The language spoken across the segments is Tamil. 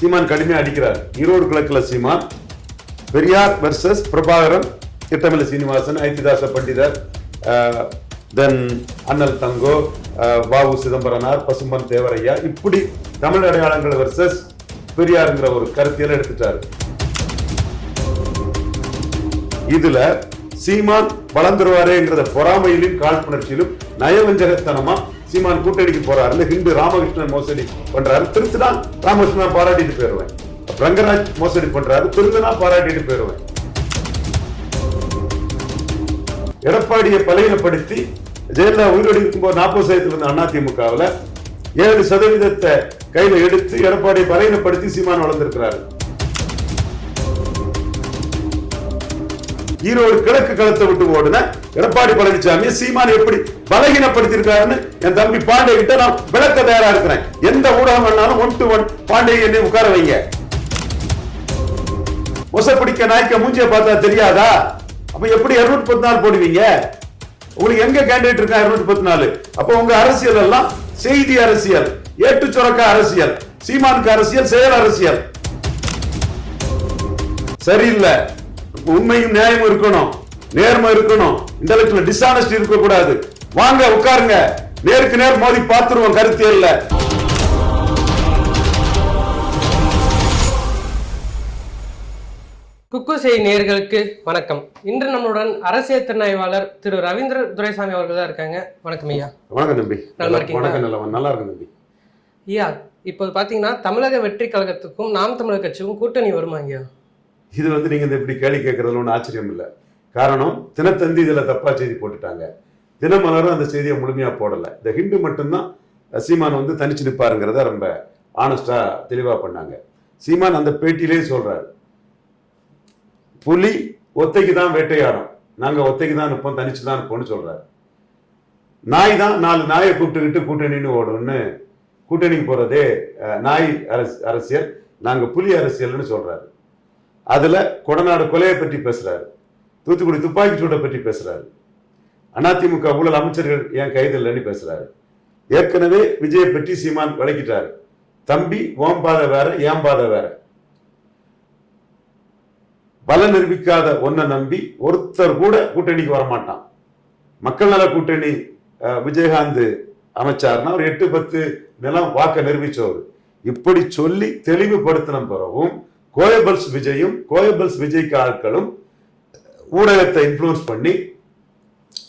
சீமான் கடுமையா அடிக்கிறார். ஈரோடு கிழக்குல சீமான் பெரியார் வெர்சஸ் பிரபாகரன் திட்டமில்ல சீனிவாசன் ஐத்திதாச பண்டிதர் தென் அண்ணல் தங்கோ வாவு சிதம்பரனார் பசும்பன் தேவரையா இப்படி தமிழ் அடையாளங்கள் வெர்சஸ் பெரியாருங்கிற ஒரு கருத்தியல் எடுத்துட்டாரு. இதுல சீமான் வளர்ந்துருவாரேங்கிறத பொறாமையிலும் காழ்ப்புணர்ச்சியிலும் நயவஞ்சகத்தனமா சீமான் கூட்டணிக்கு போறாருன்னு ஹிந்து ராமகிருஷ்ணன் மோசடி பண்றாரு. திருத்தினா ராமகிருஷ்ணன் பாராட்டிட்டு போயிருவேன். ரங்கராஜ் மோசடி பண்றாரு. திருத்தினா பாராட்டிட்டு போயிருவேன். எடப்பாடியை பலையினப்படுத்தி ஜெயலலிதா உயிரோடு இருக்கும்போது நாற்பது சதவீதத்தில் இருந்த அதிமுகவில் ஏழு சதவீதத்தை கையில எடுத்து எடப்பாடியை பலையினப்படுத்தி சீமான் வளர்ந்திருக்கிறார். ஈரோடு கிழக்கு களத்தை விட்டு ஓடுன எடப்பாடி பழனிசாமி சீமான் எப்படி பலகீனப்படுத்தியிருக்காருன்னு என் தம்பி பாண்டே கிட்ட நான் விளக்க தயாரா இருக்கிறேன். எந்த ஊடகம் வேணாலும் ஒன் டு ஒன் பாண்டே என்னை உட்கார வைங்க. ஒசப்பிடிக்க நாய்க்க மூஞ்சிய பார்த்தா தெரியாதா? அப்ப எப்படி இருநூத்தி பத்து நாள் போடுவீங்க? உங்களுக்கு எங்க கேண்டிடேட் இருக்கா இருநூத்தி பத்து நாலு அப்ப உங்க அரசியல் எல்லாம் செய்தி அரசியல் ஏட்டு சுரக்க அரசியல் சீமானுக்கு அரசியல் செயல் அரசியல். சரியில்லை. உண்மையும் நியாயமும் இருக்கணும். நேர்மை இருக்கணும். இன்டலெக்சுவல் டிஸ்ஆனஸ்ட் இருக்க கூடாது வாங்க உட்காருங்க. நேருக்கு நேர் மோதி பார்த்துருவோம் கருத்தியல்ல குக்குசை நேயர்களுக்கு வணக்கம். இன்று நம்மளுடன் அரசியல் திறனாய்வாளர் திரு ரவீந்திர துரைசாமி அவர்கள் தான் இருக்காங்க. வணக்கம் ஐயா. வணக்கம் தம்பி. நல்லா இருக்கீங்களா? வணக்கம் நல்லவன். நல்லா இருக்கும் தம்பி. ஐயா இப்போது பார்த்தீங்கன்னா தமிழக வெற்றி கழகத்துக்கும் நாம் தமிழர் கட்சிக்கும் கூட்டணி வருமா ஐயா? இது வந்து நீங்க இந்த இப்படி கேள்வி கேட்கறதுல ஒன்றும் ஆச்சரியம் இல்லை. காரணம் தினத்தந்தி இதுல தப்பா செய்தி போட்டுட்டாங்க. தினமலரும் அந்த செய்தியை முழுமையாக போடலை. இந்த ஹிண்டு மட்டும்தான் சீமான் வந்து தனிச்சு நிற்பாருங்கிறத ரொம்ப ஆனஸ்டாக தெளிவாக பண்ணாங்க. சீமான் அந்த பேட்டியிலே சொல்கிறார் புலி ஒத்தைக்கு தான் வேட்டையாடும். நாங்கள் ஒத்தைக்கு தான் நிற்போம் தனிச்சு தான் நிற்போம்னு சொல்கிறார் நாய் தான் நாலு நாயை கூப்பிட்டுக்கிட்டு கூட்டணின்னு ஓடும்னு கூட்டணிக்கு போகிறதே நாய் அரசு அரசியல் நாங்கள் புலி அரசியல்னு சொல்கிறாரு அதில் கொடநாடு கொலையை பற்றி பேசுகிறார் தூத்துக்குடி துப்பாக்கி சூட்டை பற்றி பேசுகிறாரு அதிமுக ஊழல் அமைச்சர்கள் ஏன் கைது இல்லைன்னு பேசுறாரு. ஏற்கனவே விஜய பெட்டி சீமான் விளக்கிட்டாரு தம்பி ஓம் பாதை வேற ஏன் பாதை வேற. பல நிரூபிக்காத ஒன்ன நம்பி ஒருத்தர் கூட கூட்டணிக்கு வரமாட்டான். மக்கள் நல கூட்டணி அஹ், விஜயகாந்த் அமைச்சார்னா ஒரு எட்டு பத்து நிலம் வாக்க நிரூபிச்சவர். இப்படி சொல்லி தெளிவுபடுத்தின பிறகும் கோயபல்ஸ் விஜயும் கோயபல்ஸ் விஜய்க்கு ஆட்களும் ஊடகத்தை இன்ஃப்ளூயன்ஸ் பண்ணி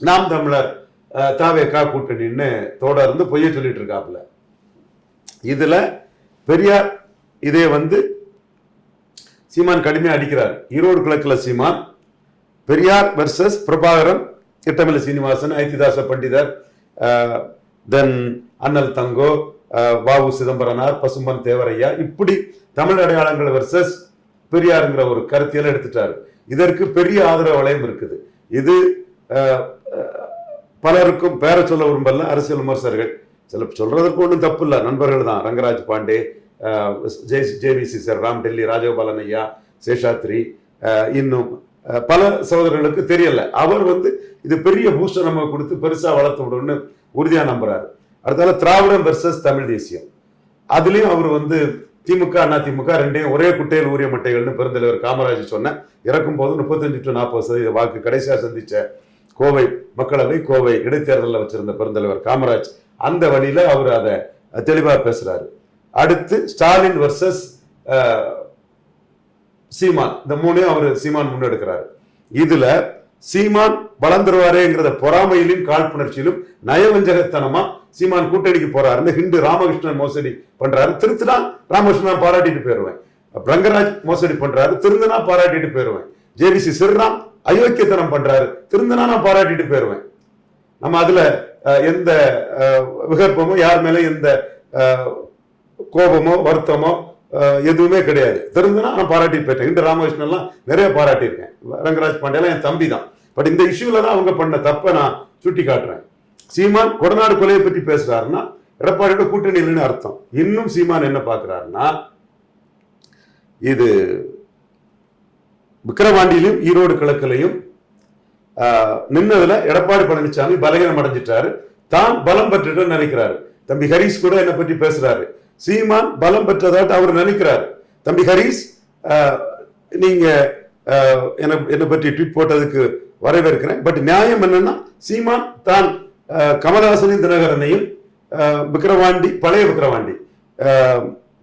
நாம் தமிழர் அஹ், தாவேகா கூட்டணின்னு தொடர்ந்து பொய்ய சொல்லிட்டு இருக்காப்புல. இதுல பெரியார் இதே வந்து சீமான் கடுமையா அடிக்கிறார். ஈரோடு கிழக்குல சீமான் பெரியார் வெர்சஸ் பிரபாகரன் திட்டமில்ல சீனிவாசன் ஐத்திதாச பண்டிதர் தென் அண்ணல் தங்கோ அஹ், வாவு சிதம்பரனார் பசும்பன் தேவரையா இப்படி தமிழ் அடையாளங்கள் வெர்சஸ் பெரியாருங்கிற ஒரு கருத்தியல் எடுத்துட்டாரு. இதற்கு பெரிய ஆதரவு வளையம் இருக்குது. இது அஹ், பலருக்கும் பேர சொல்ல விரும்பல அரசியல் விமர்சகர்கள். சில சொல்றதற்கு ஒன்றும் தப்பு இல்லை நண்பர்கள் தான். ரங்கராஜ் பாண்டே அஹ், ஜெய் ஜேவிசி சார் ராம் டெல்லி ராஜகோபாலன் ஐயா சேஷாத்ரி இன்னும் பல சகோதரர்களுக்கு தெரியல. அவர் வந்து இது பெரிய பூஸ்டர் நம்ம கொடுத்து பெருசா வளர்த்து விடும்னு உறுதியா நம்புறாரு. அடுத்தால திராவிடம் வெர்சஸ் தமிழ் தேசியம். அதுலயும் அவர் வந்து திமுக அண்ணா திமுக ரெண்டையும் ஒரே குட்டையில் ஊரிய மட்டைகள்னு பெருந்தலைவர் காமராஜ் சொன்ன இறக்கும் போது முப்பத்தஞ்சு டு நாற்பது சதவீத வாக்கு கடைசியா சந்திச்ச கோவை மக்களவை கோவை இடைத்தேர்தலில் வச்சிருந்த பெருந்தலைவர் காமராஜ் அந்த வழியில அவர் அதை தெளிவா பேசுறாரு. அடுத்து ஸ்டாலின் வர்சஸ் சீமான். இந்த மூணையும் அவர் சீமான் முன்னெடுக்கிறாரு. இதுல சீமான் வளர்ந்துருவாரேங்கிறத பொறாமையிலும் காழ்ப்புணர்ச்சியிலும் நயவஞ்சகத்தனமா சீமான் கூட்டணிக்கு போறாருன்னு ஹிந்து ராமகிருஷ்ணன் மோசடி பண்றாரு. திருத்துனா ராமகிருஷ்ணன் பாராட்டிட்டு போயிருவேன். ரங்கராஜ் மோசடி பண்றாரு. திருந்தனா பாராட்டிட்டு போயிருவேன். ஜேபிசி சிறுராம் அயோக்கியத்தனம் பண்றாரு. திருந்தனா நான் பாராட்டிட்டு போயிருவேன். நம்ம அதுல அஹ், எந்த அஹ், விகற்பமோ யார் மேல எந்த கோபமோ வருத்தமோ எதுவுமே கிடையாது. தெரிஞ்சுனா நான் பாராட்டி போயிட்டேன். இந்த ராமகிருஷ்ணன்லாம் நிறைய பாராட்டியிருக்கேன். ரங்கராஜ் பாண்டியெல்லாம் என் தம்பி தான். பட் இந்த இஷ்யூல தான் அவங்க பண்ண தப்பை நான் சுட்டி காட்டுறேன் சீமான் கொடநாடு கொலையை பற்றி பேசுறாருன்னா எடப்பாடியோட கூட்டணி இல்லைன்னு அர்த்தம். இன்னும் சீமான் என்ன பார்க்கறாருன்னா இது விக்கிரவாண்டியிலும் ஈரோடு கிழக்கிலையும் ஆஹ், நின்னதுல எடப்பாடி பழனிசாமி பலகீனம் அடைஞ்சிட்டாரு. தான் பலம் பெற்றுட்டு நினைக்கிறாரு. தம்பி ஹரிஸ் கூட என்னை பற்றி பேசுறாரு. சீமான் பலம் பெற்றதாட்டு அவர் நினைக்கிறாரு. தம்பி ஹரிஸ் நீங்க என்னை பற்றி ட்வீட் போட்டதுக்கு வரவேற்கிறேன். பட் நியாயம் என்னன்னா சீமான் தான் அஹ், தினகரனையும் விக்கிரவாண்டி பழைய விக்கிரவாண்டி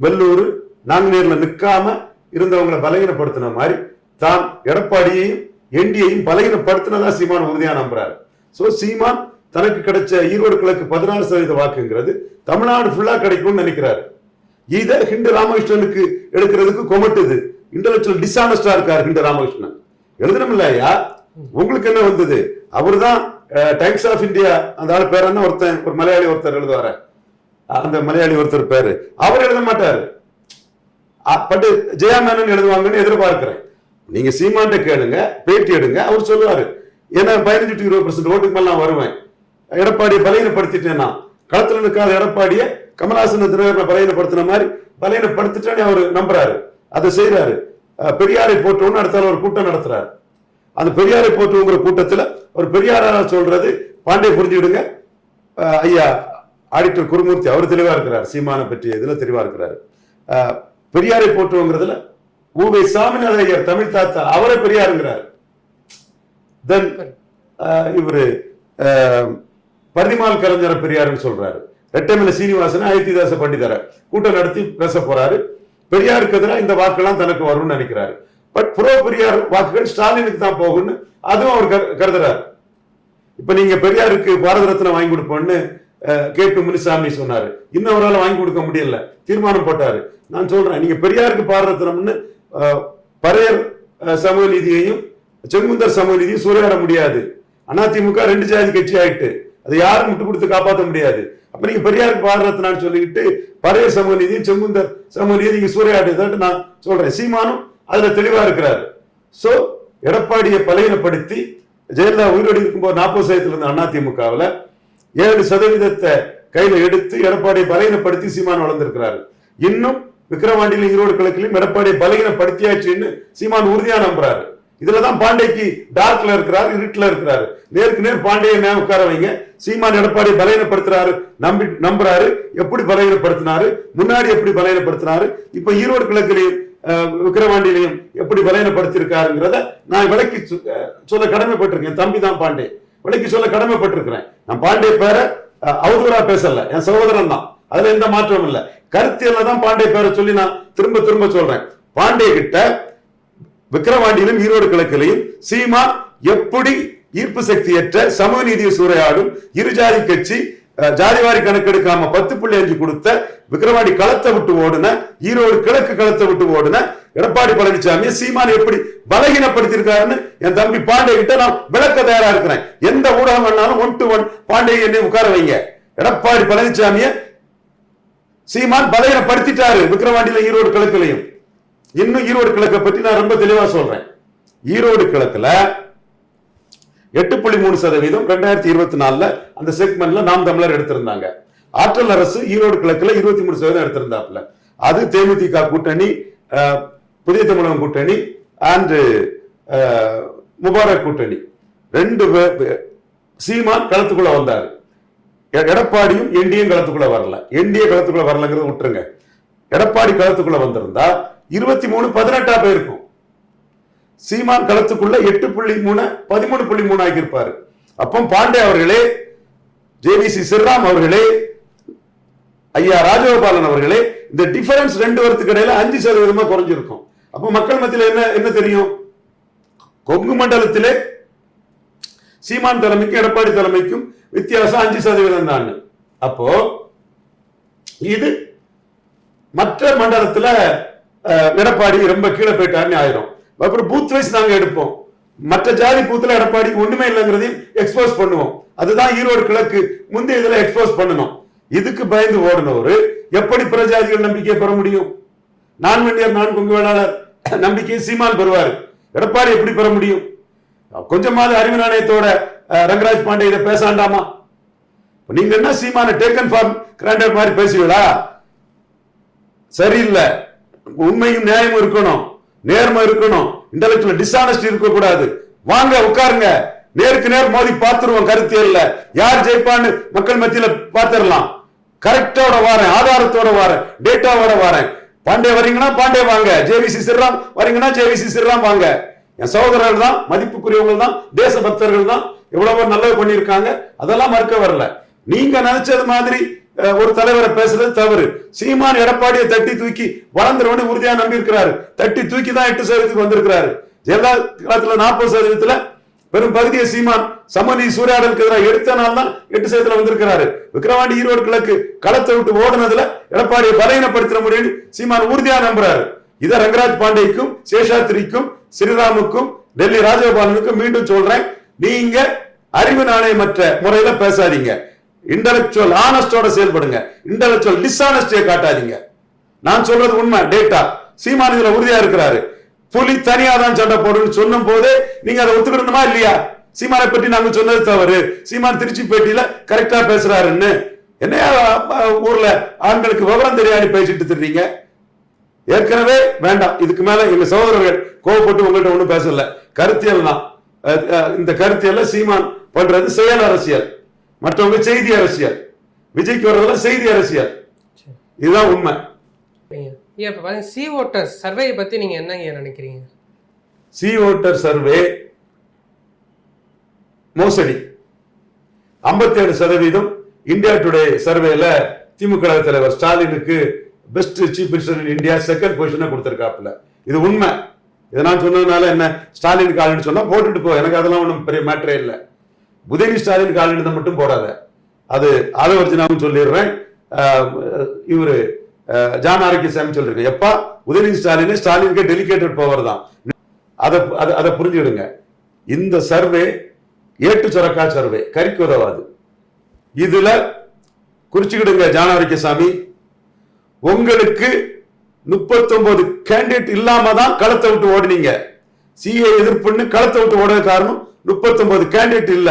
வெள்ளூர் நாங்குநேரில் நிற்காம இருந்தவங்களை பலகீனப்படுத்தின மாதிரி தான் எடப்பாடியையும் என்டியையும் பலகீனப்படுத்தினதா சீமான் உறுதியா நம்புறாரு. சோ சீமான் தனக்கு கிடைச்ச ஈரோடு கிழக்கு பதினாறு சதவீத வாக்குங்கிறது தமிழ்நாடு ஃபுல்லா கிடைக்கும்னு நினைக்கிறாரு. இதை ஹிண்டு ராமகிருஷ்ணனுக்கு எடுக்கிறதுக்கு கொமட்டுது. இன்டலெக்சுவல் டிஸ்ஆனஸ்டா இருக்காரு ஹிண்டு ராமகிருஷ்ணன். எழுதணும் இல்லையா உங்களுக்கு என்ன வந்தது? அவர்தான் டைம்ஸ் ஆஃப் இந்தியா அந்த ஆள் பேர் என்ன? ஒருத்தன் ஒரு மலையாளி ஒருத்தர் எழுதுவார. அந்த மலையாளி ஒருத்தர் பேரு. அவர் எழுத மாட்டாரு. பட் ஜெயா மேனன் எழுதுவாங்கன்னு எதிர்பார்க்கிறேன். நீங்க சீமான்ட்ட கேளுங்க பேட்டி எடுங்க அவர் சொல்லுவாரு. ஏன்னா பதினஞ்சு டு இருபது பர்சன்ட் ஓட்டுக்கு மேல நான் வருவேன். எடப்பாடியை பலகீனப்படுத்திட்டேன் நான் களத்துல நிற்காத எடப்பாடியை கமலஹாசன் தினகரனை பலகீனப்படுத்தின மாதிரி பலகீனப்படுத்திட்டேன்னு அவர் நம்புறாரு. அதை செய்யறாரு பெரியாரை போட்டோன்னு அடுத்த அவர் ஒரு கூட்டம் நடத்துறாரு. அந்த பெரியாரை போட்டுங்கிற கூட்டத்துல ஒரு பெரியாரா சொல்றது பாண்டிய புரிஞ்சுக்கிடுங்க. ஐயா ஆடிட்டர் குருமூர்த்தி அவர் தெளிவா இருக்கிறார். சீமானை பற்றி இதுல தெளிவா இருக்கிறாரு. பெரியாரை போட்டுங்கிறதுல ஊவை சாமிநாத ஐயர் தமிழ் தாத்தா அவரை பெரியாருங்கிறார். தென் இவரு பரிதிமால் கலைஞர பெரியாருன்னு சொல்றாரு. ரெட்டமில்ல சீனிவாசன் அயோத்திதாச பண்டிதரை கூட்டம் நடத்தி பேச போறாரு. பெரியாருக்கு எதிராக இந்த வாக்கெல்லாம் தனக்கு வரும்னு நினைக்கிறாரு. பட் புரோ பெரியார் வாக்குகள் ஸ்டாலினுக்கு தான் போகும்னு அதுவும் அவர் கரு- கருதுறாரு. இப்ப நீங்க பெரியாருக்கு பாரத ரத்னா வாங்கி கொடுப்போம்னு அஹ், கே பி முனிசாமி சொன்னாரு. இன்னும் அவரால் வாங்கி கொடுக்க முடியல. தீர்மானம் போட்டாரு. நான் சொல்றேன் நீங்க பெரியாருக்கு பாரத ரத்னம்னு பறையர் சமூக நீதியையும் செங்குந்தர் சமூக நீதியும் சூறையாட முடியாது. அதிமுக ரெண்டு ஜாதி கட்சி ஆயிட்டு அதை யாரும் முட்டு கொடுத்து காப்பாற்ற முடியாது. அப்ப நீங்க பெரியாருக்கு பாரத ரத்னான்னு சொல்லிக்கிட்டு பறையர் சமூக நீதியும் செங்குந்தர் சமூக நீதியும் நீங்க நான் சொல்றேன். சீமானும் அதுல தெளிவா இருக்கிறாரு. சோ எடப்பாடியை பலகீனப்படுத்தி ஜெயலலிதா உயிரோடு இருக்கும்போது நாற்பது சதவீதத்துல இருந்த அதிமுகவில் ஏழு சதவீதத்தை கையில எடுத்து எடப்பாடியை பலகீனப்படுத்தி சீமான் வளர்ந்திருக்கிறாரு. இன்னும் விக்கிரவாண்டியிலும் ஈரோடு கிழக்கிலும் எடப்பாடியை பலகீனப்படுத்தியாச்சுன்னு சீமான் உறுதியா நம்புறாரு. இதுலதான் பாண்டேக்கு டார்க்ல இருக்கிறாரு இருட்டுல இருக்கிறாரு. நேருக்கு நேர் பாண்டியை மேல உட்கார வைங்க. சீமான் எடப்பாடி பலகீனப்படுத்துறாரு நம்பி நம்புறாரு. எப்படி பலகீனப்படுத்தினாரு? முன்னாடி எப்படி பலகீனப்படுத்தினாரு? இப்ப ஈரோடு கிழக்கிலையும் அஹ், எப்படி பலகீனப்படுத்திருக்காருங்கிறத நான் விளக்கி சொ- சொல்ல கடமைப்பட்டிருக்கேன். தம்பி தான் பாண்டே. விளக்கி சொல்ல கடமைப்பட்டிருக்கிறேன். நான் பாண்டே பேரை அவதூறா பேசல. என் சகோதரன் தான். அதுல எந்த மாற்றமும் இல்ல. கருத்தியல்ல தான் பாண்டே பேரை சொல்லி நான் திரும்ப திரும்ப சொல்றேன். பாண்டே கிட்ட விக்கிரவாண்டியிலும் ஈரோடு கிழக்கிலையும் சீமா எப்படி ஈர்ப்பு சக்தியற்ற சமூக நீதியை சூறையாடும் இருஜாதி கட்சி ஜாதிவாரி கணக்கெடுக்காம பத்து புள்ளி அஞ்சு கொடுத்த விக்கிரவாண்டி களத்தை விட்டு ஓடுன ஈரோடு கிழக்கு களத்தை விட்டு ஓடுன எடப்பாடி பழனிசாமி சீமான் எப்படி பலகீனப்படுத்திருக்காருன்னு என் தம்பி பாண்டே கிட்ட நான் விளக்க தயாரா இருக்கிறேன். எந்த ஊடகம் வேணாலும் ஒன் டு ஒன் பாண்டே என்னை உட்கார வைங்க. எடப்பாடி பழனிசாமியை சீமான் பலகீனப்படுத்திட்டாரு விக்கிரவாண்டியில ஈரோடு கிழக்குலையும். இன்னும் ஈரோடு கிழக்கை பற்றி நான் ரொம்ப தெளிவா சொல்றேன். ஈரோடு கிழக்குல எட்டு புள்ளி மூணு சதவீதம் ரெண்டாயிரத்தி இருபத்தி நாலுல அந்த செக்மெண்ட்ல நாம் தமிழர் எடுத்திருந்தாங்க. ஆற்றல் அரசு ஈரோடு கிழக்குல இருபத்தி மூணு சதவீதம் எடுத்திருந்தாப்புல. அது தேமுதிக கூட்டணி புதிய தமிழகம் கூட்டணி அண்டு முபாரக் கூட்டணி. ரெண்டு சீமான் களத்துக்குள்ள வந்தாரு. எடப்பாடியும் என்டிஏ களத்துக்குள்ள வரல. என்டிஏ களத்துக்குள்ள வரலங்கிறத விட்டுருங்க. எடப்பாடி களத்துக்குள்ள வந்திருந்தா இருபத்தி மூணு பதினெட்டா போயிருக்கும். சீமான் களத்துக்குள்ள எட்டு புள்ளி மூணு பதிமூணு புள்ளி மூணு ஆகியிருப்பாரு. அப்போ பாண்டே அவர்களே ஜேவிசி சிறாம் அவர்களே ஐயா ராஜகோபாலன் அவர்களே இந்த டிஃபரன்ஸ் ரெண்டு வருத்துக்கு இடையில அஞ்சு சதவீதமா குறைஞ்சிருக்கும். அப்போ மக்கள் மத்தியில என்ன என்ன தெரியும்? கொங்கு மண்டலத்திலே சீமான் தலைமைக்கும் எடப்பாடி தலைமைக்கும் வித்தியாசம் அஞ்சு சதவீதம் தான் அப்போ இது மற்ற மண்டலத்துல எடப்பாடி ரொம்ப கீழே போயிட்டாருன்னு ஆயிரும். அப்புறம் பூத் வைஸ் நாங்க எடுப்போம். மற்ற ஜாதி பூத்துல எடப்பாடிக்கு ஒண்ணுமே இல்லைங்கிறதையும் எக்ஸ்போஸ் பண்ணுவோம். அதுதான் ஈரோடு கிழக்கு. முந்தைய இதுல எக்ஸ்போஸ் பண்ணணும். இதுக்கு பயந்து ஓடினவர் எப்படி பிரஜாதிகள் நம்பிக்கையை பெற முடியும்? நான் வெண்ணியர் நான் கொங்கு வேளாளர் நம்பிக்கையை சீமான் பெறுவார். எடப்பாடி எப்படி பெற முடியும்? கொஞ்சமாவது அறிவு நாணயத்தோட ரங்கராஜ் பாண்டே இதை பேசாண்டாமா? நீங்க என்ன சீமான டேக்கன் ஃபார் கிராண்டட் மாதிரி பேசுவீங்களா? சரியில்லை. உண்மையும் நியாயமும் இருக்கணும். நேர்மை இருக்கணும். இன்டலெக்சுவல் டிஸ்ஆனஸ்டி இருக்க கூடாது வாங்க உட்காருங்க. நேருக்கு நேர் மோதி பார்த்துருவோம் கருத்தியல்ல யார் ஜெயிப்பான்னு மக்கள் மத்தியில பார்த்துடலாம். கரெக்டோட வாரேன் ஆதாரத்தோட வாரேன் டேட்டாவோட வாரேன். பாண்டே வரீங்கன்னா பாண்டே வாங்க. ஜேவிசி சிறாம் வரீங்கன்னா ஜேவிசி சிறாம் வாங்க. என் சகோதரர்கள் தான் மதிப்புக்குரியவங்க தான் தேசபக்தர்கள் தான் எவ்வளவோ நல்லது பண்ணியிருக்காங்க. அதெல்லாம் மறுக்க வரல. நீங்க நினைச்சது மாதிரி ஒரு தலைவரை பேசுறது தவறு. சீமான் எடப்பாடியை தட்டி தூக்கி வளர்ந்துருவனு உறுதியா நம்பி இருக்கிறாரு தட்டி தூக்கி தான் எட்டு சதவீதத்துக்கு வந்திருக்கிறாரு. ஜெயலலிதா காலத்துல நாற்பது சதவீதத்துல பெரும் பகுதியை சீமான் சமநீதி சூறையாடலுக்கு எதிராக எடுத்தனால தான் எட்டு சதவீதத்துல வந்திருக்கிறாரு. விக்கிரவாண்டி ஈரோடு கிழக்கு களத்தை விட்டு ஓடுனதுல எடப்பாடியை பலவீனப்படுத்த முடியும்னு சீமான் உறுதியா நம்புறாரு. இதை ரங்கராஜ் பாண்டேக்கும் சேஷாத்ரிக்கும் ஸ்ரீராமுக்கும் டெல்லி ராஜகோபாலனுக்கும் மீண்டும் சொல்றேன். நீங்க அறிவு நாணயமற்ற முறையில பேசாதீங்க. இன்டலெக்சுவல் ஆனஸ்டோட செயல்படுங்க. இன்டலெக்சுவல் டிஸ்ஆனஸ்டியை காட்டாதீங்க. நான் சொல்றது உண்மை டேட்டா சீமான் இதுல உறுதியா இருக்கிறாரு. புலி தனியா தான் சண்டை போடுன்னு சொன்னும் போதே நீங்க அதை ஒத்துக்கிடணுமா இல்லையா? சீமானை பற்றி நாங்க சொன்னது தவறு. சீமான் திருச்சி பேட்டியில கரெக்டா பேசுறாருன்னு. என்னையா ஊர்ல ஆண்களுக்கு விவரம் தெரியாது பேசிட்டு திரிறீங்க ஏற்கனவே வேண்டாம் இதுக்கு மேல எங்க சகோதரர்கள் கோவப்பட்டு உங்கள்ட்ட ஒண்ணும் பேசல. கருத்தியல் தான். இந்த கருத்தியல்ல சீமான் பண்றது செயல் அரசியல் மற்றவங்க செய்தி அரசியல் விஜய்க்கு வர்றதெல்லாம் செய்தி அரசியல். இதுதான் உண்மை. இப்போ சி ஓட்டர்ஸ் சர்வேயை பத்தி நீங்க என்னங்க நினைக்கிறீங்க? சி ஓட்டர் சர்வே மோசடி. 57% சதவீதம் இந்தியா டுடே சர்வேல திமுக தலைவர் ஸ்டாலினுக்கு best chief minister in India second பொசிஷனை கொடுத்துருக்காப்புல. இது உண்மை. இதை நான் சொன்னதுனால என்ன? ஸ்டாலின் காலனின்னு சொன்னா போட்டுட்டு போ. எனக்கு அதெல்லாம் ஒன்றும் பெரிய மேட்டரே இல்லை. உதயநிதி ஸ்டாலின் காலின்னு மட்டும் போடாத. அது ஆதவர்ஜனாவும் சொல்லிடுறேன். ஆஹ் இவரு ஆஹ் ஜான் ஆரோக்கியசாமி சொல்லிருக்கேன் எப்பா? உதயநிதி ஸ்டாலின் ஸ்டாலினுக்கு டெலிகேட்டட் பவர் தான். அதை அதை- அதை புரிஞ்சுடுங்க இந்த சர்வே ஏட்டு சுரக்கா சர்வே. கறிக்கு உதவாது. இதுல குறிச்சுக்கிடுங்க ஜான் ஆரோக்கியசாமி. உங்களுக்கு 39 கேண்டிடேட் இல்லாம தான் களத்தை விட்டு ஓடுனீங்க. சிஏ எதிர்ப்புன்னு களத்தை விட்டு ஓட காரணம் 39 கேண்டிடேட் இல்ல.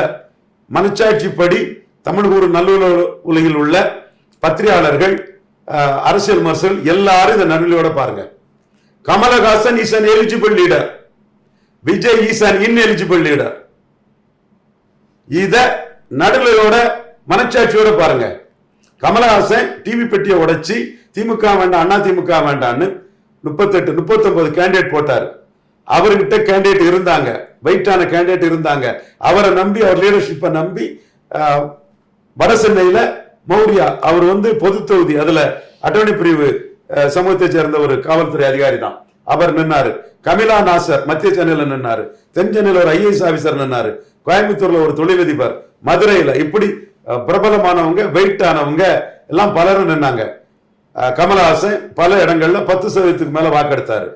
மனச்சாட்சிப்படி தமிழ் ஒரு நல்லுல உலகில் உள்ள பத்திரிகையாளர்கள் அரசியல் மரசல் எல்லாரும் இதை நடுநிலையோட பாருங்க. Kamal Haasan is an eligible leader Vijay is an ineligible leader இத நடுநிலையோட மனச்சாட்சியோட பாருங்க. கமலஹாசன் டிவி பெட்டியை உடைச்சி திமுக வேண்டாம் அண்ணா திமுக வேண்டான்னு முப்பத்தெட்டு முப்பத்தொன்பது கேண்டிடேட் போட்டார். அவர்கிட்ட கேண்டிடேட் இருந்தாங்க. வெயிட்டான கேண்டிடேட் இருந்தாங்க. அவரை நம்பி அவர் லீடர்ஷிப்பை நம்பி ஆஹ், வட சென்னையில மௌரியா அவர் வந்து பொது தொகுதி அதுல அட்டவணை பிரிவு சமூகத்தை சேர்ந்த ஒரு காவல்துறை அதிகாரி தான். அவர் நின்னாரு. கமிலா நாசர் மத்திய சென்னையில் நின்னாரு. தென் சென்னையில் ஒரு ஐஏஎஸ் ஆஃபீஸர் நின்னாரு. கோயம்புத்தூர்ல ஒரு தொழிலதிபர். மதுரையில இப்படி பிரபலமானவங்க வெயிட் ஆனவங்க எல்லாம் பலரும் நின்னாங்க. கமலஹாசன் பல இடங்கள்ல பத்து சதவீதத்துக்கு மேல வாக்கெடுத்தாரு.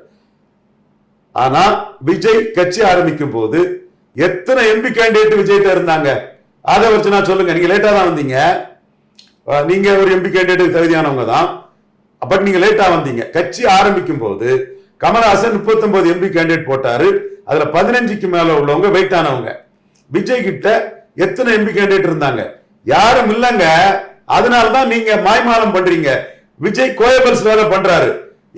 ஆனா விஜய் கட்சி ஆரம்பிக்கும் போது எத்தனை எம்பி கேண்டிடேட் விஜய்கிட்ட இருந்தாங்க? அதை வச்சு நான் சொல்லுங்க. நீங்க லேட்டா தான் வந்தீங்க. நீங்க ஒரு எம்பி கேண்டிடேட் தகுதியானவங்க தான். பட் நீங்க லேட்டா வந்தீங்க. கட்சி ஆரம்பிக்கும் போது கமலஹாசன் 39 எம்பி கேண்டிடேட் போட்டாரு. அதுல பதினஞ்சுக்கு மேல உள்ளவங்க வெயிட் ஆனவங்க. விஜய் கிட்ட எத்தனை எம்பி கேண்டிடேட் இருந்தாங்க? யாரும் இல்லைங்க. அதனால தான் நீங்க மாய்மாலம் பண்றீங்க. விஜய் கோயபல்ஸ் வேலை பண்றாரு.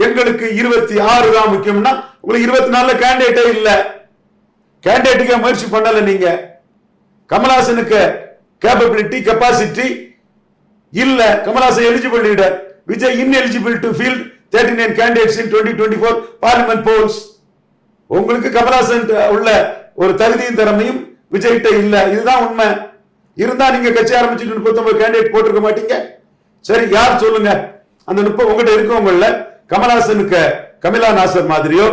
எங்களுக்கு இருபத்தி ஆறு தான் முக்கியம்னா உங்களுக்கு இருபத்தி நாலுல கேண்டிடேட்டே இல்ல. கேண்டிடேட்டுக்கே முயற்சி பண்ணல நீங்க. கமலஹாசனுக்கு கேப்பபிலிட்டி கெப்பாசிட்டி இல்ல. Kamal Haasan eligible leader Vijay ineligible to field thirty nine candidates in twenty twenty four parliament polls உங்களுக்கு கமலாசன் உள்ள ஒரு தகுதியும் திறமையும் விஜய்கிட்ட இல்ல. இதுதான் உண்மை. இருந்தா நீங்க கட்சி ஆரம்பிச்சுட்டு முப்பத்தொன்பது கேண்டிடேட் போட்டிருக்க மாட்டீங்க. சரி யார் சொல்லுங்க? அந்த நுட்பம் உங்ககிட்ட இருக்கவங்கள கமலாசனுக்கு கமிலா நாசர் மாதிரியோ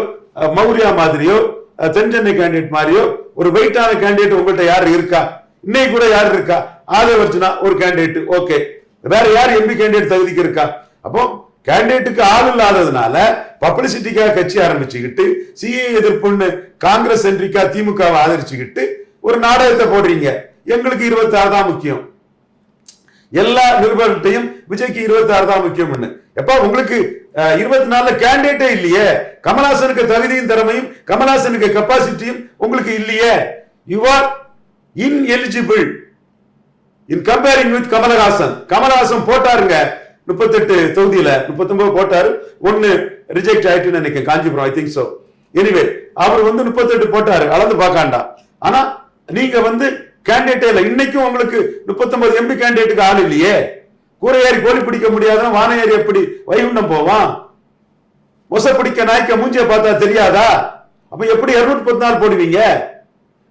மௌரியா மாதிரியோ அஹ், தென் சென்னை கேண்டிடேட் மாதிரியோ ஒரு வெயிட்டான கேண்டிடேட் உங்கள்கிட்ட யார் இருக்கா? இன்னைக்கு கூட யார் இருக்கா? ஆதவர்ஜுனா ஒரு கேண்டிடேட் ஓகே வேற யார் எம்பி கேண்டிடேட் தகுதிக்கு இருக்கா? அப்போ கேண்டிடேட்டுக்கு ஆள் இல்லாததுனால பப்ளிசிட்டிக்காக கட்சி ஆரம்பிச்சுக்கிட்டு சிஏ எதிர்ப்புன்னு காங்கிரஸ் என்றிக்கா திமுகவை ஆதரிச்சுக்கிட்டு ஒரு நாடகத்தை போடுறீங்க. எங்களுக்கு இருபத்தி ஆறு தான் முக்கியம். எல்லா நிருபர்கள்ட்டையும் விஜய்க்கு இருபத்தி ஆறு தான் முக்கியம்னு. எப்ப உங்களுக்கு இருபத்தி நாலுல கேண்டிடேட்டே இல்லையே? கமலாசனுக்கு தகுதியும் திறமையும் கமலஹாசனுக்கு கெப்பாசிட்டியும் உங்களுக்கு இல்லையே? You are ineligible in comparing with Kamal Haasan. Kamal Haasan போட்டாருங்க. முப்பத்தெட்டு தொகுதியில முப்பத்தொன்பது போட்டாரு. ஒன்னு ரிஜெக்ட் ஆயிட்டுன்னு நினைக்கிறேன் Kanchipuram I think so anyway அவர் வந்து முப்பத்தெட்டு போட்டாரு அளந்து பார்க்காண்டா ஆனா நீங்க வந்து கேண்டிடேட்டே இல்லை. இன்னைக்கும் உங்களுக்கு முப்பத்தொன்பது எம்பி கேண்டிடேட்டுக்கு ஆள் இல்லையே. கூரை ஏறி கோழி பிடிக்க முடியாதான் வான ஏறி எப்படி வைகுண்டம் போவான்? மொசப்பிடிக்க நாய்க்க மூஞ்சிய பார்த்தா தெரியாதா? அப்ப எப்படி இருநூத்தி பத்து நாள் போடுவீங்க?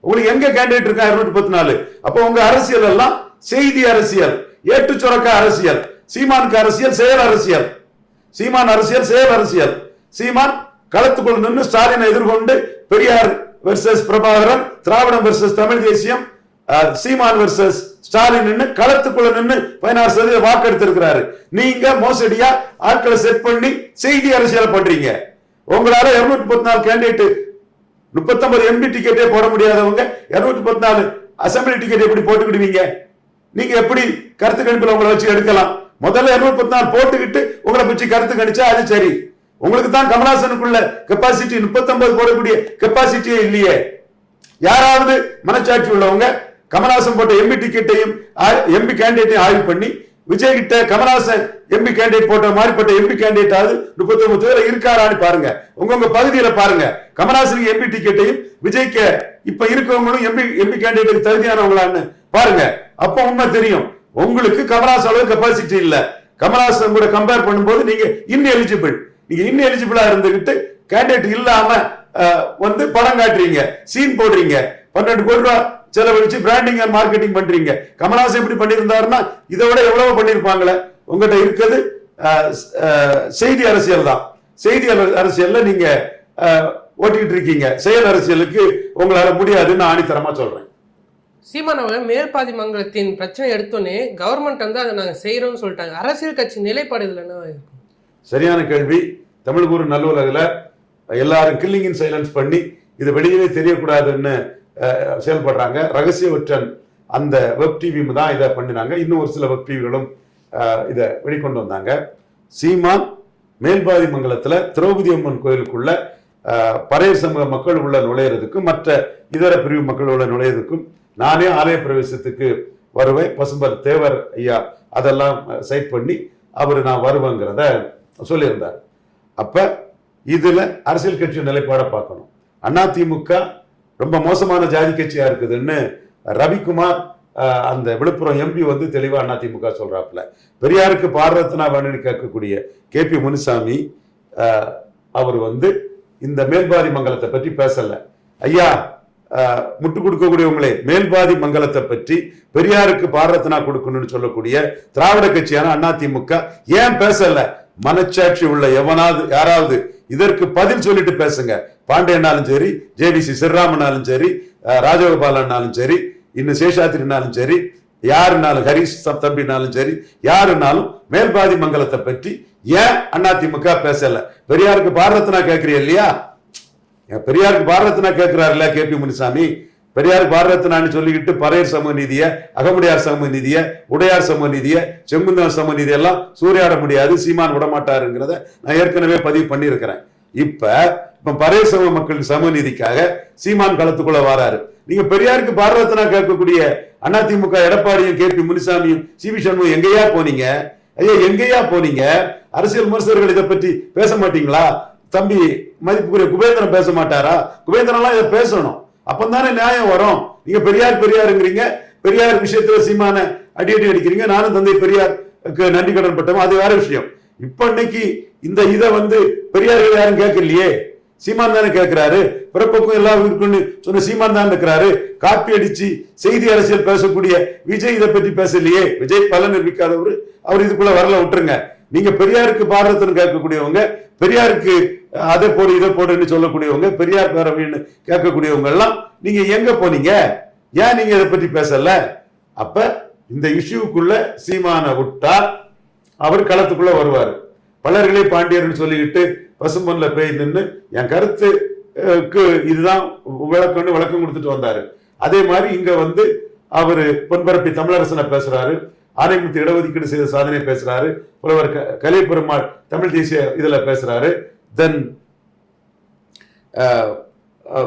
உங்களுக்கு எங்க கேண்டிடேட் இருக்கா? இருநூத்தி பத்து நாலு அப்ப உங்க அரசியல் எல்லாம் செய்தி அரசியல் ஏட்டு சுரக்க அரசியல் சீமானுக்கு அரசியல் செயல் அரசியல். சீமான் அரசியல் செயல் அரசியல். சீமான் களத்துக்குள் நின்று ஸ்டாலினை எதிர்கொண்டு பெரியார் வெர்சஸ் பிரபாகரன் திராவிடம் வெர்சஸ் தமிழ் தேசியம் சீமான் வர்சஸ் ஸ்டாலின் நின்று களத்துக்குள்ள நின்று பதினாறு சதவீத வாக்கு எடுத்திருக்கிறாரு நீங்க மோசடியா ஆட்களை செட் பண்ணி செய்தி அரசியல் பண்றீங்க. உங்களால இருநூத்தி பத்து நாலு கேண்டிடேட் முப்பத்தொன்பது எம்பி டிக்கெட்டே போட முடியாதவங்க இருநூத்தி பத்து நாலு அசம்பிளி டிக்கெட் எப்படி போட்டுக்கிடுவீங்க? நீங்க எப்படி கருத்து கணிப்பில் உங்களை வச்சு எடுக்கலாம்? முதல்ல இருநூத்தி பத்து நாலு போட்டுக்கிட்டு உங்களை பற்றி கருத்து கணிச்சா அது சரி. உங்களுக்கு தான் கமலாசனுக்குள்ள கெப்பாசிட்டி முப்பத்தொன்பது போடக்கூடிய கெப்பாசிட்டியே இல்லையே. யாராவது மனச்சாட்சி உள்ளவங்க கமல்ஹாசன் போட்ட எம்பி டிக்கெட்டையும் எம்பி கேண்டிடேட்டையும் ஆய்வு பண்ணி விஜய் கிட்ட கமல்ஹாசன் எம்பி கேண்டிடேட் போட்ட மாதிரிப்பட்ட எம்பி கேண்டிடேட் ஆகுது முப்பத்தி ஒன்பது பேர் இருக்காரான்னு பாருங்க. உங்க பகுதியில பாருங்க. கமல்ஹாசனுக்கு எம்பி டிக்கெட்டையும் விஜய்க்கு இப்ப இருக்கவங்களும் எம்பி எம்பி கேண்டிடேட் தகுதியானவங்களான்னு பாருங்க. அப்ப உண்மை தெரியும். உங்களுக்கு கமல்ஹாசன் அளவு கெப்பாசிட்டி இல்ல. கமல்ஹாசன் கூட கம்பேர் பண்ணும்போது நீங்க இன்னும் எலிஜிபிள் நீங்க இன்னும் எலிஜிபிளா இருந்துகிட்டு கேண்டிடேட் இல்லாம வந்து படம் காட்டுறீங்க சீன் போடுறீங்க. பன்னெண்டு கோடி ரூபாய் செலவழிச்சு பிராண்டிங் அண்ட் மார்க்கெட்டிங் பண்றீங்க. கமலஹாசன் எப்படி பண்ணியிருந்தாருன்னா இதை விட எவ்வளவு பண்ணியிருப்பாங்களே. உங்ககிட்ட இருக்கிறது செய்தி அரசியல் தான். செய்தி அர- அரசியல்ல நீங்க ஓட்டிக்கிட்டு இருக்கீங்க. செயல் அரசியலுக்கு உங்களால முடியாதுன்னு நான் ஆணித்தரமா சொல்றேன். சீமான் அவங்க மேல்பாதி மங்கலத்தின் பிரச்சனை எடுத்தோன்னே கவர்மெண்ட் வந்து அதை நாங்க செய்யறோம்னு சொல்லிட்டாங்க. அரசியல் கட்சி நிலைப்பாடு இதுல என்ன இருக்கும்? சரியான கேள்வி. தமிழ் கூறு நல்லுலகில் எல்லாரும் கில்லிங் இன் சைலன்ஸ் பண்ணி இது வெளியவே தெரியக்கூடாதுன்னு செயல்படுறாங்க. ரகசியவற்றன் அந்த வெப் டிவி தான் இதை பண்ணினாங்க. இன்னும் ஒரு சில வெப் டிவிகளும் இதை வெளிக்கொண்டு வந்தாங்க. சீமான் மேல்பாதி மங்கலத்தில் திரௌபதி அம்மன் கோயிலுக்குள்ள அஹ், பறையர் சமூக மக்கள் உள்ள நுழையிறதுக்கும் மற்ற இதர பிரிவு மக்கள் உள்ள நுழையிறதுக்கும் நானே ஆலய பிரவேசத்துக்கு வருவேன். பசும்பர் தேவர் ஐயா அதெல்லாம் சைட் பண்ணி அவர் நான் வருவேங்கிறத சொல்லியிருந்தார். அப்போ இதில் அரசியல் கட்சி நிலைப்பாட பார்க்கணும். அதிமுக ரொம்ப மோசமான ஜாதி கட்சியா இருக்குதுன்னு ரவிக்குமார் அஹ், அந்த விழுப்புரம் எம்பி வந்து தெளிவா அதிமுக சொல்றாப்புல. பெரியாருக்கு பாரதத்னா வேணும்னு கேட்கக்கூடிய கே பி முனுசாமி அஹ், அவர் வந்து இந்த மேல்பாதி மங்கலத்தை பற்றி பேசலை. ஐயா முட்டு கொடுக்கக்கூடியவங்களே மேல்பாதி மங்கலத்தை பற்றி பெரியாருக்கு பாரரத்னா கொடுக்கணும்னு சொல்லக்கூடிய திராவிட கட்சியான அதிமுக ஏன் பேசல? மனச்சாட்சி உள்ள எவனாவது யாராவது இதற்கு பதில் சொல்லிட்டு பேசுங்க. பாண்டியனாலும் சரி ஜேவிசி சிறராமனாலும் சரி ராஜகோபாலன்னாலும் ராஜகோபாலனாலும் சரி இன்னும் சேஷாத்திரினாலும் சரி யாருனாலும் ஹரிஷ் தம்பினாலும் சரி யாருனாலும் மேல்பாதி மங்கலத்தை பற்றி ஏன் அதிமுக பேசல? பெரியாருக்கு பாரதத்தினா கேட்கிறீ இல்லையா? பெரியாருக்கு பாரதத்னா கேட்கிறாருல்ல கே பி முனிசாமி? பெரியார் பாரதத்தினான்னு சொல்லிக்கிட்டு பறையர் சமூக நீதிய அகமுடியார் சமூக நீதிய உடையார் சமூக நீதிய செங்குந்தன் சமூக நீதி எல்லாம் சூறையாட முடியாது சீமான் விட மாட்டாருங்கிறத நான் ஏற்கனவே பதிவு பண்ணியிருக்கிறேன். இப்ப இப்ப பறையர் சமூக மக்கள் சமநீதிக்காக சீமான் களத்துக்குள்ள வராரு. நீங்க பெரியாருக்கு பாரதத்னா கேட்கக்கூடிய அதிமுக எடப்பாடியும் கே பி முனிசாமியும் சி வி சண்முகம் எங்கேயா போனீங்க? ஐயா எங்கேயா போனீங்க? அரசியல் விமர்சகர்கள் இதை பற்றி பேச மாட்டீங்களா? தம்பி மதிப்புக்குரிய குபேந்திரன் பேச மாட்டாரா? குபேந்திரன்லாம் இதை பேசணும். அப்பந்தானே நியாயம் வரும். நீங்க பெரியார் பெரியாருங்கிறீங்க. பெரியார் விஷயத்துல சீமான அடி அடி அடிக்கிறீங்க. நானும் தந்தை பெரியாருக்கு நன்றி கடன் பட்டோம் அது வேற விஷயம். இப்ப இன்னைக்கு இந்த இதை வந்து பெரியார்கள் யாரும் கேட்கலையே? சீமான் தானே கேட்கிறாரு? பிறப்புக்கும் எல்லா இருக்குன்னு சொன்ன சீமான் தான் இருக்கிறாரு. காப்பி அடிச்சு செய்தி அரசியல் பேசக்கூடிய விஜய் இதை பற்றி பேசலையே. விஜய் பலன் நிரூபிக்காதவர் அவர் இதுக்குள்ள வரல விட்டுருங்க. நீங்க பெரியாருக்கு பாரதத்தின் கேட்கக்கூடியவங்க பெரியாருக்கு அதை போடு இதை போடுன்னு சொல்லக்கூடியவங்க பெரியார் பேரவைன்னு கேட்கக்கூடியவங்க எல்லாம் நீங்க எங்க போனீங்க? ஏன் நீங்க இதை பற்றி பேசல? அப்ப இந்த இஷ்யூக்குள்ள சீமான விட்டா அவர் களத்துக்குள்ள வருவார். பலர்களே பாண்டியர்னு சொல்லிக்கிட்டு பசும்பொன்ல போய் நின்று என் கருத்துக்கு இதுதான் விளக்கம்னு விளக்கம் கொடுத்துட்டு வந்தாரு. அதே மாதிரி இங்க வந்து அவரு பொன்பரப்பி தமிழரசனை பேசுறாரு ஆணைமுத்து இடஒதுக்கீடு செய்த சாதனை பேசுறாரு புலவர் க- கலை பெருமாள் தமிழ் தேசிய இதுல பேசுறாரு. தென்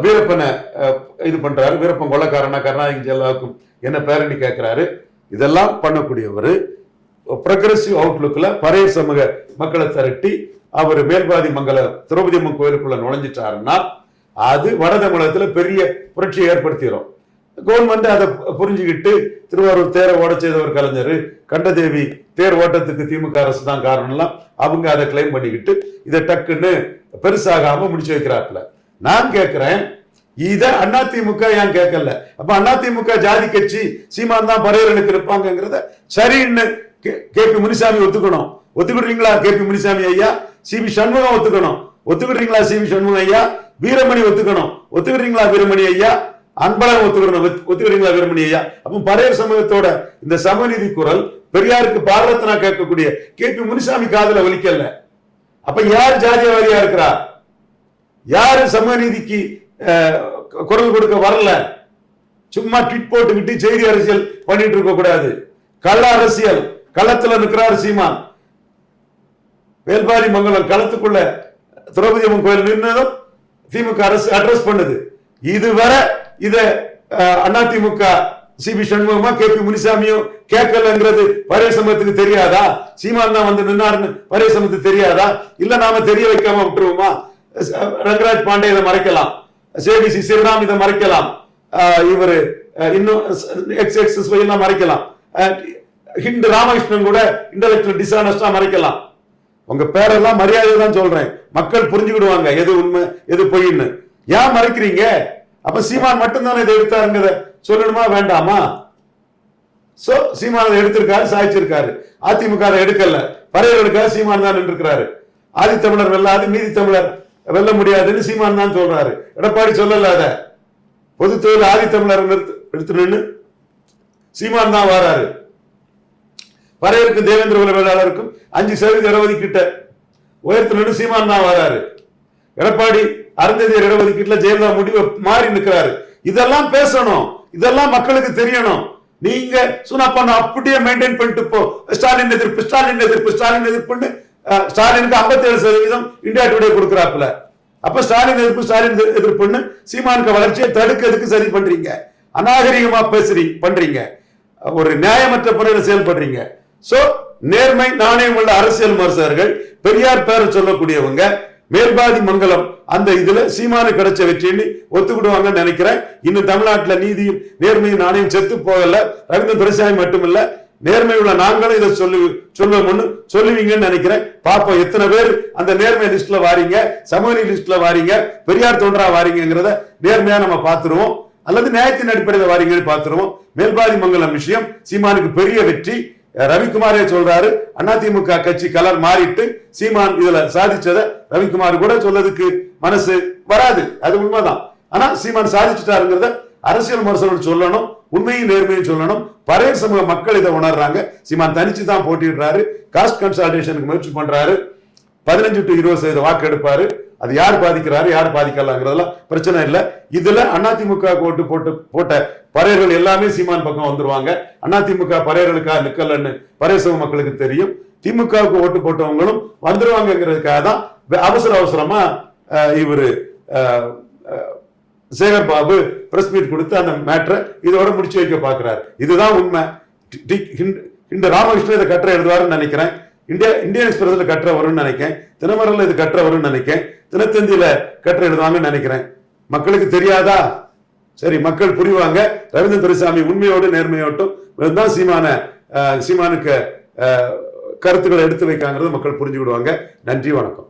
வீரப்பனை இது பண்றாரு. வீரப்பன் கொள்ளக்காரனா கருணாநிதி ஜெயலலிதாவுக்கும் என்ன பேரணி கேட்கிறாரு இதெல்லாம் பண்ணக்கூடியவர் ப்ரொக்ரஸிவ் அவுட்லுக்கில் பழைய சமூக மக்களை திரட்டி அவர் மேல்பாதி மங்கல திரௌபதி அம்மன் கோயிலுக்குள்ள நுழைஞ்சிட்டாருன்னா அது வட தமிழகத்துல பெரிய புரட்சியை ஏற்படுத்திடும் கவர்மெண்ட் அதை புரிஞ்சுக்கிட்டு திருவாரூர் தேரை ஓட செய்தவர் கலைஞர் கண்டதேவி தேர் ஓட்டத்துக்கு திமுக அரசு தான் காரணம்லாம் அவங்க அதை கிளைம் பண்ணிக்கிட்டு இதை டக்குன்னு பெருசாகாம முடிச்சு வைக்கிறாப்புல. நான் கேட்கிறேன் இத அதிமுக ஏன் கேட்கல அப்ப அதிமுக ஜாதி கட்சி சீமான் தான் பரையர்களுக்கு இருப்பாங்கிறத சரின்னு கே பி முனிசாமி ஒத்துக்கணும். ஒத்துக்கிடுறீங்களா? கே. பி. முனிசாமி ஐயா? சி. பி. சண்முகம் ஒத்துக்கணும். ஒத்துக்கிடுறீங்களா சி. பி. சண்முகம் ஐயா? வீரமணி ஒத்துக்கணும். ஒத்துக்கிடுறீங்களா வீரமணி ஐயா? அன்பழகன் ஒத்துக்கிடணும் ஒத்துக்கிறீங்களா வீரமணி ஐயா? அப்போ பழைய சமூகத்தோட இந்த சமநீதி குரல் பெரியாருக்கு பாரதனா கேட்கக்கூடிய கே. பி. முனிசாமி காதுல ஒலிக்கல. அப்ப யார் ஜாதியவாதியா இருக்கிறா? யாரு சமநீதிக்கு குரல் கொடுக்க வரல? சும்மா ட்விட் போட்டுக்கிட்டு செய்தி அரசியல் பண்ணிட்டு இருக்க கூடாது கள்ள அரசியல். களத்துல நிற்கிறார் சீமான். வேல்பாரி மங்கலம் களத்துக்குள்ள திரௌபதி அம்மன் கோயில் நின்றதும் திமுக அரசு அட்ரஸ் பண்ணுது. இதுவரை இத அண்ணா அதிமுக சிபி சண்முகமா கே பி முனிசாமியோ கேட்கலங்கிறது பழைய சமூகத்துக்கு தெரியாதா? சீமான் தான் வந்து நின்னாருன்னு பழைய சமூகத்துக்கு தெரியாதா? இல்ல நாம தெரிய வைக்காம விட்டுருவோமா? ரங்கராஜ் பாண்டே இதை மறைக்கலாம். சேபிசி சிவராம் இதை மறைக்கலாம். இவர் இவரு இன்னும் எக்ஸ் எக்ஸ் எல்லாம் மறைக்கலாம். அஹ், ராமகிருஷ்ணன் கூட இன்டலெக்சுவல் டிசானஸ்டா மறைக்கலாம். உங்க பேரெல்லாம் மரியாதை தான் சொல்றேன். மக்கள் புரிஞ்சுக்கிடுவாங்க எது உண்மை எது பொய்ன்னு. ஏன் மறைக்கிறீங்க? அப்ப சீமான் மட்டும்தானே இதை எடுத்தாருங்கிறத சொல்லணுமா வேண்டாமா? சோ சீமான் அதை எடுத்திருக்காரு சாய்ச்சிருக்காரு. அதிமுக அதை எடுக்கல. எடுக்க சீமான் தான் நின்றுருக்கிறாரு. ஆதித்தமிழர் வெல்லாது மீதி தமிழர் வெல்ல முடியாதுன்னு சீமான் தான் சொல்றாரு. எடப்பாடி சொல்லல அத. பொது தொழில் ஆதித்தமிழர் எடுத்து நின்று சீமான் தான் வராரு. பறையருக்கும் தேவேந்திர குல வேளாளருக்கும் அஞ்சு சதவீத இடஒதுக்கீட்ட உயர்த்தினு சீமான் தான் வராரு. எடப்பாடி அருந்ததியர் இடஒதுக்கீட்டுல ஜெயலலிதா முடிவை மாறி நிற்கிறாரு இதெல்லாம் பேசணும். இதெல்லாம் மக்களுக்கு தெரியணும். நீங்க சுனா பண்ண அப்படியே மெயின்டைன் பண்ணிட்டு போ. ஸ்டாலின் எதிர்ப்பு ஸ்டாலின் எதிர்ப்பு ஸ்டாலின் எதிர்ப்புன்னு ஸ்டாலினுக்கு 57% சதவீதம் இந்தியா டுடே கொடுக்குறாப்புல. அப்ப ஸ்டாலின் எதிர்ப்பு ஸ்டாலின் எதிர்ப்புன்னு சீமானுக்கு வளர்ச்சியை தடுக்கிறதுக்கு சரி பண்றீங்க. அநாகரிகமா பேசுறீங்க பண்றீங்க. ஒரு நியாயமற்ற முறையில் செயல்படுறீங்க. சோ நேர்மை நாணயம் உள்ள அரசியல் விமர்சகர்கள் பெரியார் பேரை சொல்லக்கூடியவங்க மேல்பாதி மங்கலம் அந்த இதுல சீமானு கிடைச்ச வெற்றின்னு ஒத்துக்கிடுவாங்கன்னு நினைக்கிறேன். இன்னும் தமிழ்நாட்டுல நீதியும் நேர்மையும் நாணயம் செத்து போகல. ரவீந்திர பிரசாமி மட்டுமில்ல. நேர்மை உள்ள நாங்களும் இதை சொல்லி சொல்லுவோம்னு சொல்லுவீங்கன்னு நினைக்கிறேன். பாப்போம் எத்தனை பேர் அந்த நேர்மை லிஸ்ட்ல வாரீங்க சமூக லிஸ்ட்ல வாரீங்க பெரியார் தொண்டரா வாரீங்கிறத நேர்மையா நம்ம பார்த்துருவோம். அல்லது நியாயத்தின் அடிப்படையில் வாரீங்கன்னு பார்த்துருவோம். மேல்பாதி மங்கலம் விஷயம் சீமானுக்கு பெரிய வெற்றி. ரவிக்குமாரே சொல்றாரு. அதிமுக கட்சி கலர் மாறிட்டு சீமான் இதுல சாதிச்சதை ரவிக்குமார் கூட சொல்லதுக்கு மனசு வராது. அது உண்மைதான். ஆனா சீமான் சாதிச்சுட்டாருங்கிறத அரசியல் விமர்சனம் சொல்லணும் உண்மையும் நேர்மையும் சொல்லணும். பழைய சமூக மக்கள் இதை உணர்றாங்க. சீமான் தனிச்சு தான் போட்டிடுறாரு காஸ்ட் கன்சல்டேஷனுக்கு முயற்சி பண்றாரு. பதினஞ்சு டு இருபது சதவீத வாக்கு எடுப்பாரு. அது யார் பாதிக்கிறாரு யார் பாதிக்கலாங்கிறதெல்லாம் பிரச்சனை இல்லை. இதுல அதிமுக ஓட்டு போட்டு போட்ட பறையர்கள் எல்லாமே சீமான் பக்கம் வந்துருவாங்க. அதிமுக பறையர்களுக்காக நிக்கலன்னு பறைய மக்களுக்கு தெரியும். திமுகவுக்கு ஓட்டு போட்டவங்களும் வந்துருவாங்கிறதுக்காக தான் அவசர அவசரமா அஹ், இவரு சேகர் பாபு பிரஸ் மீட் கொடுத்து அந்த மேட்டரை இதோட முடிச்சு வைக்க பாக்குறாரு. இதுதான் உண்மை. ஹிண்ட்- இந்த ராமகிருஷ்ணன் இதை கட்டுரை எழுதுவாருன்னு நினைக்கிறேன். இந்தியா இந்தியன் எக்ஸ்பிரஸ்ல கட்டுரை வரும்னு நினைக்கிறேன். தினமரில் இது கட்டுரை வரும்னு நினைக்கிறேன். தினத்தந்தியில கட்டுரை எழுதுவாங்கன்னு நினைக்கிறேன். மக்களுக்கு தெரியாதா? சரி மக்கள் புரிவாங்க. ரவீந்திர துரைசாமி உண்மையோடு நேர்மையோட்டும். தான் சீமான சீமானுக்கு கருத்துக்களை எடுத்து வைக்காங்கிறது மக்கள் புரிஞ்சுக்கிடுவாங்க. நன்றி வணக்கம்.